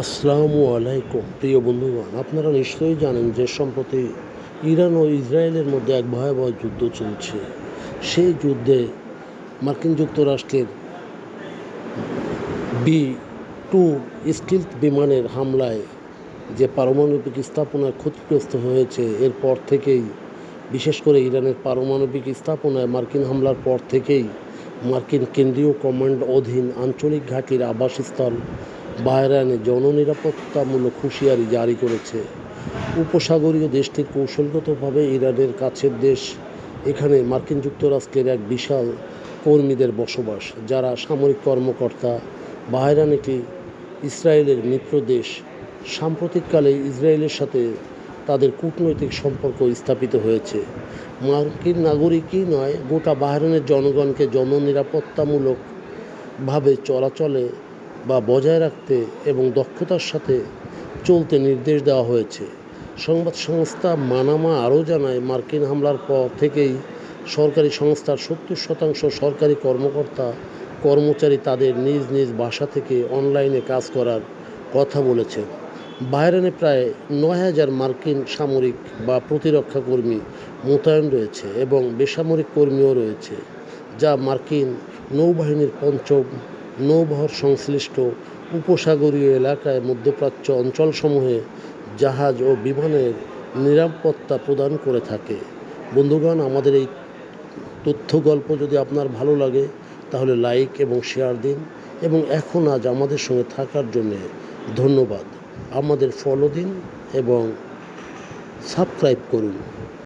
আসসালামু আলাইকুম, প্রিয় বন্ধুগণ। আপনারা নিশ্চয়ই জানেন যে সম্প্রতি ইরান ও ইসরায়েলের মধ্যে এক ভয়াবহ যুদ্ধ চলছে। সেই যুদ্ধে মার্কিন যুক্তরাষ্ট্রের বি টু স্টিলথ বিমানের হামলায় যে পারমাণবিক স্থাপনায় ক্ষতিগ্রস্ত হয়েছে এরপর থেকেই, বিশেষ করে ইরানের পারমাণবিক স্থাপনায় মার্কিন হামলার পর থেকেই মার্কিন কেন্দ্রীয় কমান্ড অধীন আঞ্চলিক ঘাঁটির আবাসস্থল বাহরাইনে জননিরাপত্তামূলক হুঁশিয়ারি জারি করেছে। উপসাগরীয় দেশটির কৌশলগতভাবে ইরানের কাছের দেশ। এখানে মার্কিন যুক্তরাষ্ট্রের এক বিশাল কর্মীদের বসবাস, যারা সামরিক কর্মকর্তা। বাহরাইন একটি ইসরায়েলের মিত্র দেশ। সাম্প্রতিককালে ইসরায়েলের সাথে তাদের কূটনৈতিক সম্পর্ক স্থাপিত হয়েছে। মার্কিন নাগরিকই নয়, গোটা বাহরানের জনগণকে জননিরাপত্তামূলকভাবে চলাচলে বা বজায় রাখতে এবং দক্ষতার সাথে চলতে নির্দেশ দেওয়া হয়েছে। সংবাদ সংস্থা মানামা আরও জানায়, মার্কিন হামলার পর থেকেই সরকারি সংস্থার সত্তর শতাংশ সরকারি কর্মকর্তা, কর্মচারী তাদের নিজ নিজ বাসা থেকে অনলাইনে কাজ করার কথা বলেছে বাহরাইনে প্রায় নয় হাজার মার্কিন সামরিক বা প্রতিরক্ষা কর্মী মোতায়েন রয়েছে এবং বেসামরিক কর্মীও রয়েছে, যা মার্কিন নৌবাহিনীর পঞ্চম নৌবহর সংশ্লিষ্ট উপসাগরীয় এলাকায় মধ্যপ্রাচ্য অঞ্চলসমূহে জাহাজ ও বিমানের নিরাপত্তা প্রদান করে থাকে। বন্ধুগণ, আমাদের এই তথ্য গল্প যদি আপনার ভালো লাগে, তাহলে লাইক এবং শেয়ার দিন এবং এখন আজ আমাদের সঙ্গে থাকার জন্যে ধন্যবাদ। আমাদের ফলো দিন এবং সাবস্ক্রাইব করুন।